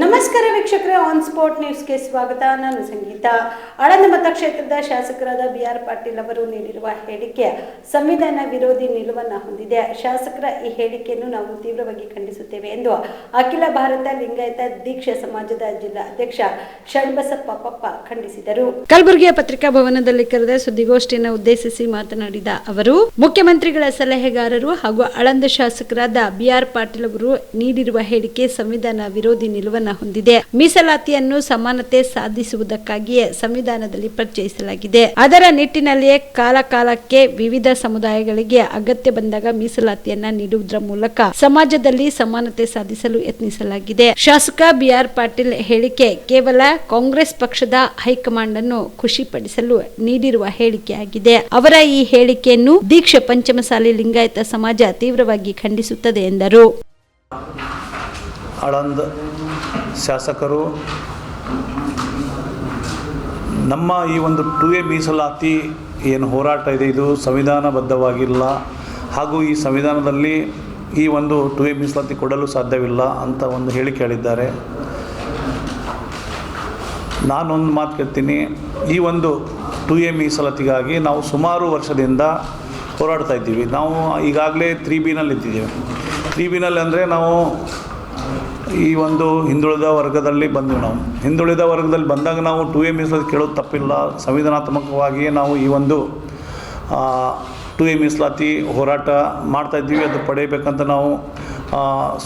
ನಮಸ್ಕಾರ ವೀಕ್ಷಕರೇ on spot ನ್ಯೂಸ್ಗೆ ಸ್ವಾಗತ. ನಾನು ಸಂಗೀತ. ಆಳಂದ ಮತಕ್ಷೇತ್ರದ ಶಾಸಕರಾದ ಬಿ ಆರ್ ಪಾಟೀಲ್ ಅವರು ನೀಡಿರುವ ಹೇಳಿಕೆ ಸಂವಿಧಾನ ವಿರೋಧಿ ನಿಲುವನ್ನ ಹೊಂದಿದೆ. ಶಾಸಕರ ಈ ಹೇಳಿಕೆಯನ್ನು ನಾವು ತೀವ್ರವಾಗಿ ಖಂಡಿಸುತ್ತೇವೆ ಎಂದು ಅಖಿಲ ಭಾರತ ಲಿಂಗಾಯತ ದೀಕ್ಷಾ ಸಮಾಜದ ಜಿಲ್ಲಾ ಅಧ್ಯಕ್ಷ ಷಣ್ಬಸಪ್ಪ ಪಪ್ಪ ಖಂಡಿಸಿದರು. ಕಲಬುರಗಿಯ ಪತ್ರಿಕಾ ಭವನದಲ್ಲಿ ಕರೆದ ಸುದ್ದಿಗೋಷ್ಠಿಯನ್ನು ಉದ್ದೇಶಿಸಿ ಮಾತನಾಡಿದ ಅವರು, ಮುಖ್ಯಮಂತ್ರಿಗಳ ಸಲಹೆಗಾರರು ಹಾಗೂ ಆಳಂದ ಶಾಸಕರಾದ ಬಿ ಆರ್ ಪಾಟೀಲ್ ಅವರು ನೀಡಿರುವ ಹೇಳಿಕೆ ಸಂವಿಧಾನ ವಿರೋಧಿ ನಿಲುವನ್ನ ಹೊಂದಿದೆ. ಮೀಸಲಾತಿಯನ್ನು ಸಮಾನತೆ ಸಾಧಿಸುವುದಕ್ಕಾಗಿಯೇ ಸಂವಿಧಾನದಲ್ಲಿ ಪರಿಚಯಿಸಲಾಗಿದೆ. ಅದರ ನಿಟ್ಟಿನಲ್ಲಿಯೇ ಕಾಲಕಾಲಕ್ಕೆ ವಿವಿಧ ಸಮುದಾಯಗಳಿಗೆ ಅಗತ್ಯ ಬಂದಾಗ ಮೀಸಲಾತಿಯನ್ನ ನೀಡುವುದರ ಮೂಲಕ ಸಮಾಜದಲ್ಲಿ ಸಮಾನತೆ ಸಾಧಿಸಲು ಯತ್ನಿಸಲಾಗಿದೆ. ಶಾಸಕ ಬಿಆರ್ ಪಾಟೀಲ್ ಹೇಳಿಕೆ ಕೇವಲ ಕಾಂಗ್ರೆಸ್ ಪಕ್ಷದ ಹೈಕಮಾಂಡ್ ಅನ್ನು ಖುಷಿಪಡಿಸಲು ನೀಡಿರುವ ಹೇಳಿಕೆಯಾಗಿದೆ. ಅವರ ಈ ಹೇಳಿಕೆಯನ್ನು ದೀಕ್ಷೆ ಪಂಚಮಸಾಲಿ ಲಿಂಗಾಯತ ಸಮಾಜ ತೀವ್ರವಾಗಿ ಖಂಡಿಸುತ್ತದೆ ಎಂದರು. ಶಾಸಕರು, ನಮ್ಮ ಈ ಒಂದು ಟು ಎ ಮೀಸಲಾತಿ ಏನು ಹೋರಾಟ ಇದೆ, ಇದು ಸಂವಿಧಾನಬದ್ಧವಾಗಿಲ್ಲ. ಹಾಗೂ ಈ ಸಂವಿಧಾನದಲ್ಲಿ ಈ ಒಂದು ಟು ಎ ಮೀಸಲಾತಿ ಕೊಡಲು ಸಾಧ್ಯವಿಲ್ಲ ಅಂತ ಒಂದು ಹೇಳಿ ಕೇಳಿದ್ದಾರೆ ನಾನೊಂದು ಮಾತು ಕೇಳ್ತೀನಿ ಈ ಒಂದು ಟು ಎ ಮೀಸಲಾತಿಗಾಗಿ ನಾವು ಸುಮಾರು ವರ್ಷದಿಂದ ಹೋರಾಡ್ತಾ ಇದ್ದೀವಿ. ನಾವು ಈಗಾಗಲೇ ತ್ರೀ ಬಿನಲ್ಲಿ ಇದ್ದೀವಿ ತ್ರೀ ಬಿನಲ್ಲಿ ಅಂದರೆ ನಾವು ಈ ಒಂದು ಹಿಂದುಳಿದ ವರ್ಗದಲ್ಲಿ ಬಂದ್ವಿ ನಾವು. ಹಿಂದುಳಿದ ವರ್ಗದಲ್ಲಿ ಬಂದಾಗ ನಾವು ಟು ಎ ಮೀಸಲಾತಿ ಕೇಳೋದು ತಪ್ಪಿಲ್ಲ. ಸಂವಿಧಾನಾತ್ಮಕವಾಗಿಯೇ ನಾವು ಈ ಒಂದು ಟು ಎ ಮೀಸಲಾತಿ ಹೋರಾಟ ಮಾಡ್ತಾಯಿದ್ದೀವಿ ಅದು ಪಡೆಯಬೇಕಂತ ನಾವು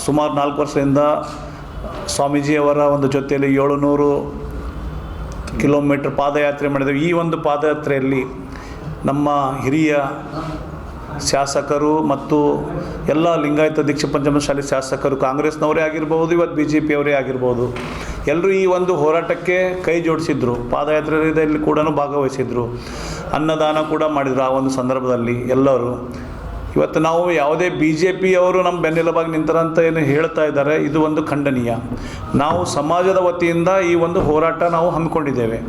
ಸುಮಾರು ನಾಲ್ಕು ವರ್ಷದಿಂದ ಸ್ವಾಮೀಜಿಯವರ ಒಂದು ಜೊತೆಯಲ್ಲಿ ಏಳುನೂರು ಕಿಲೋಮೀಟ್ರ್ ಪಾದಯಾತ್ರೆ ಮಾಡಿದ್ದೇವೆ ಈ ಒಂದು ಪಾದಯಾತ್ರೆಯಲ್ಲಿ ನಮ್ಮ ಹಿರಿಯ ಶಾಸಕರು ಮತ್ತು ಎಲ್ಲ ಲಿಂಗಾಯತ ದೀಕ್ಷಾ ಪಂಚಮಶಾಲಿ ಶಾಸಕರು ಕಾಂಗ್ರೆಸ್ನವರೇ ಆಗಿರ್ಬೋದು, ಇವತ್ತು ಬಿ ಜೆ ಪಿಯವರೇ ಆಗಿರ್ಬೋದು ಎಲ್ಲರೂ ಈ ಒಂದು ಹೋರಾಟಕ್ಕೆ ಕೈ ಜೋಡಿಸಿದ್ರು. ಪಾದಯಾತ್ರೆಯಲ್ಲಿ ಕೂಡ ಭಾಗವಹಿಸಿದ್ರು. ಅನ್ನದಾನ ಕೂಡ ಮಾಡಿದರು ಆ ಒಂದು ಸಂದರ್ಭದಲ್ಲಿ ಎಲ್ಲರೂ. ಇವತ್ತು ನಾವು ಯಾವುದೇ ಬಿ ಜೆ ಪಿಯವರು ನಮ್ಮ ಬೆನ್ನೆಲುಬಾಗಿ ನಿಂತರಂತ ಏನು ಹೇಳ್ತಾ ಇದ್ದಾರೆ, ಇದು ಒಂದು ಖಂಡನೀಯ. ನಾವು ಸಮಾಜದ ವತಿಯಿಂದ ಈ ಒಂದು ಹೋರಾಟ ನಾವು ಹಮ್ಮಿಕೊಂಡಿದ್ದೇವೆ.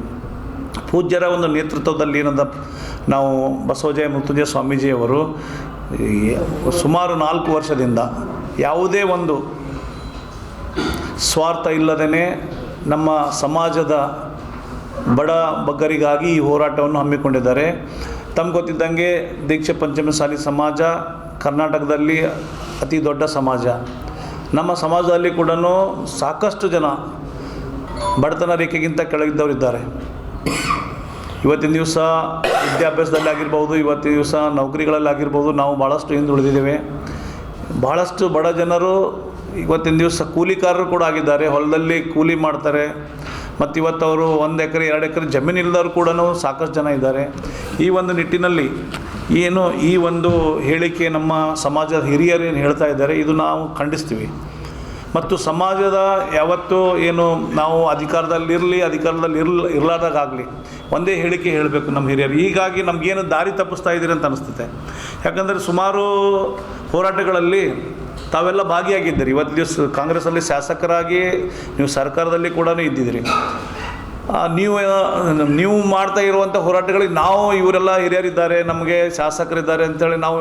ಪೂಜ್ಯರ ಒಂದು ನೇತೃತ್ವದಲ್ಲಿ ಏನದ ನಾವು ಬಸವಜಯ ಮೃತ್ಯುಂಜಯ ಸ್ವಾಮೀಜಿಯವರು ಸುಮಾರು ನಾಲ್ಕು ವರ್ಷದಿಂದ ಯಾವುದೇ ಒಂದು ಸ್ವಾರ್ಥ ಇಲ್ಲದೇ ನಮ್ಮ ಸಮಾಜದ ಬಡ ಬಗ್ಗರಿಗಾಗಿ ಈ ಹೋರಾಟವನ್ನು ಹಮ್ಮಿಕೊಂಡಿದ್ದಾರೆ. ತಮ್ಗೆ ಗೊತ್ತಿದ್ದಂಗೆ ದೀಕ್ಷೆ ಪಂಚಮಸಾಲಿ ಸಮಾಜ ಕರ್ನಾಟಕದಲ್ಲಿ ಅತಿ ದೊಡ್ಡ ಸಮಾಜ. ನಮ್ಮ ಸಮಾಜದಲ್ಲಿ ಕೂಡ ಸಾಕಷ್ಟು ಜನ ಬಡತನ ರೇಖೆಗಿಂತ ಕೆಳಗಿದ್ದವರಿದ್ದಾರೆ. ಇವತ್ತಿನ ದಿವಸ ವಿದ್ಯಾಭ್ಯಾಸದಲ್ಲಿ ಇವತ್ತು ದಿವಸ ನೌಕರಿಗಳಲ್ಲಿ ಆಗಿರ್ಬೋದು ನಾವು ಭಾಳಷ್ಟು ಹಿಂದುಳಿದಿದ್ದೇವೆ ಭಾಳಷ್ಟು ಬಡ ಜನರು ಇವತ್ತಿನ ದಿವಸ ಕೂಲಿಕಾರರು ಕೂಡ ಆಗಿದ್ದಾರೆ. ಹೊಲದಲ್ಲಿ ಕೂಲಿ ಮಾಡ್ತಾರೆ. ಮತ್ತು ಇವತ್ತು ಅವರು ಒಂದು ಎಕರೆ, ಎರಡು ಎಕರೆ ಜಮೀನು ಇಲ್ಲದವ್ರು ಕೂಡ ಸಾಕಷ್ಟು ಜನ ಇದ್ದಾರೆ. ಈ ಒಂದು ನಿಟ್ಟಿನಲ್ಲಿ ಏನು ಈ ಒಂದು ಹೇಳಿಕೆ ನಮ್ಮ ಸಮಾಜದ ಹಿರಿಯರು ಏನು ಹೇಳ್ತಾ ಇದ್ದಾರೆ, ಇದು ನಾವು ಖಂಡಿಸ್ತೀವಿ. ಮತ್ತು ಸಮಾಜದ ಯಾವತ್ತೂ ಏನು ನಾವು ಅಧಿಕಾರದಲ್ಲಿರಲಿ, ಅಧಿಕಾರದಲ್ಲಿ ಇರ್ಲ ಇರಲಾರ್ದಾಗಲಿ ಒಂದೇ ಹೇಳಿಕೆ ಹೇಳಬೇಕು ನಮ್ಮ ಹಿರಿಯರು. ಹೀಗಾಗಿ ನಮಗೇನು ದಾರಿ ತಪ್ಪಿಸ್ತಾ ಇದ್ದೀರಿ ಅಂತ ಅನಿಸ್ತದೆ. ಯಾಕಂದರೆ ಸುಮಾರು ಹೋರಾಟಗಳಲ್ಲಿ ತಾವೆಲ್ಲ ಭಾಗಿಯಾಗಿದ್ದೀರಿ. ಇವತ್ತು ದಿವಸ ಕಾಂಗ್ರೆಸ್ಸಲ್ಲಿ ಶಾಸಕರಾಗಿ ನೀವು ಸರ್ಕಾರದಲ್ಲಿ ಕೂಡ ಇದ್ದಿದ್ದೀರಿ. ನೀವು ನೀವು ಮಾಡ್ತಾ ಇರುವಂಥ ಹೋರಾಟಗಳಿಗೆ ನಾವು ಇವರೆಲ್ಲ ಹಿರಿಯರಿದ್ದಾರೆ, ನಮಗೆ ಶಾಸಕರಿದ್ದಾರೆ ಅಂತೇಳಿ ನಾವು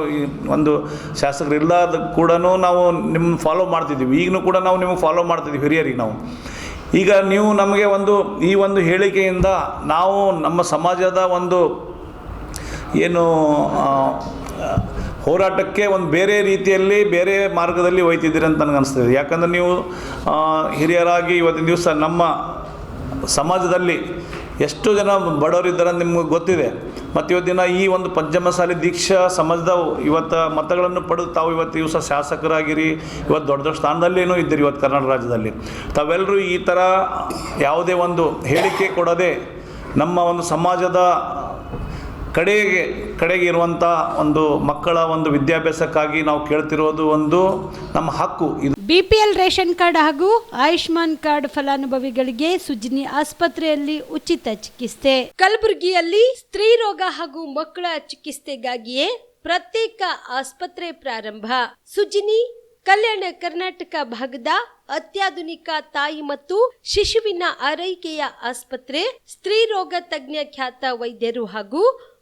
ಒಂದು ಶಾಸಕರು ಇಲ್ಲದ ಕೂಡ ನಾವು ನಿಮ್ಮ ಫಾಲೋ ಮಾಡ್ತಿದ್ದೀವಿ. ಈಗಲೂ ಕೂಡ ನಾವು ನಿಮಗೆ ಫಾಲೋ ಮಾಡ್ತಿದ್ದೀವಿ ಹಿರಿಯರಿಗೆ ನಾವು. ಈಗ ನೀವು ನಮಗೆ ಒಂದು, ಈ ಒಂದು ಹೇಳಿಕೆಯಿಂದ ನಾವು ನಮ್ಮ ಸಮಾಜದ ಒಂದು ಏನು ಹೋರಾಟಕ್ಕೆ ಒಂದು ಬೇರೆ ರೀತಿಯಲ್ಲಿ ಬೇರೆ ಮಾರ್ಗದಲ್ಲಿ ಒಯ್ತಿದ್ದೀರಿ ಅಂತ ನನಗೆ ಅನಿಸ್ತದೆ. ಯಾಕಂದರೆ ನೀವು ಹಿರಿಯರಾಗಿ ಇವತ್ತಿನ ದಿವಸ ನಮ್ಮ ಸಮಾಜದಲ್ಲಿ ಎಷ್ಟು ಜನ ಬಡವರಿದ್ದಾರೆ ನಿಮ್ಗೆ ಗೊತ್ತಿದೆ. ಮತ್ತು ದಿನ ಈ ಒಂದು ಪಂಚಮಸಾಲಿ ದೀಕ್ಷಾ ಸಮಾಜದ ಇವತ್ತು ಮತಗಳನ್ನು ಪಡೆದು ತಾವು ಇವತ್ತು ದಿವಸ ಶಾಸಕರಾಗಿರಿ ಇವತ್ತು ದೊಡ್ಡ ದೊಡ್ಡ ಸ್ಥಾನದಲ್ಲೇನೂ ಇದ್ದೀರಿ ಇವತ್ತು ಕರ್ನಾಟಕ ರಾಜ್ಯದಲ್ಲಿ. ತಾವೆಲ್ಲರೂ ಈ ಥರ ಯಾವುದೇ ಒಂದು ಹೇಳಿಕೆ ಕೊಡದೆ ನಮ್ಮ ಒಂದು ಸಮಾಜದ ಕಡೆಗೆ ಕಡೆಗೆ ಇರುವಂಥ ಒಂದು ಮಕ್ಕಳ ಒಂದು ವಿದ್ಯಾಭ್ಯಾಸಕ್ಕಾಗಿ ನಾವು ಕೇಳ್ತಿರೋದು ಒಂದು ನಮ್ಮ ಹಕ್ಕು. ಇದು ಬಿಪಿಎಲ್ ರೇಷನ್ ಕಾರ್ಡ್ ಹಾಗೂ ಆಯುಷ್ಮಾನ್ ಕಾರ್ಡ್ ಫಲಾನುಭವಿಗಳಿಗೆ ಸುಜಿನಿ ಆಸ್ಪತ್ರೆಯಲ್ಲಿ ಉಚಿತ ಚಿಕಿತ್ಸೆ. ಕಲಬುರಗಿಯಲ್ಲಿ ಸ್ತ್ರೀ ರೋಗ ಹಾಗೂ ಮಕ್ಕಳ ಚಿಕಿತ್ಸೆಗಾಗಿಯೇ ಪ್ರತ್ಯೇಕ ಆಸ್ಪತ್ರೆ ಪ್ರಾರಂಭ. ಸುಜಿನಿ, ಕಲ್ಯಾಣ ಕರ್ನಾಟಕ ಭಾಗದ ಅತ್ಯಾಧುನಿಕ ತಾಯಿ ಮತ್ತು ಶಿಶುವಿನ ಆರೈಕೆಯ ಆಸ್ಪತ್ರೆ, ಸ್ತ್ರೀ ರೋಗ ತಜ್ಞ ಖ್ಯಾತ ವೈದ್ಯರು ಹಾಗೂ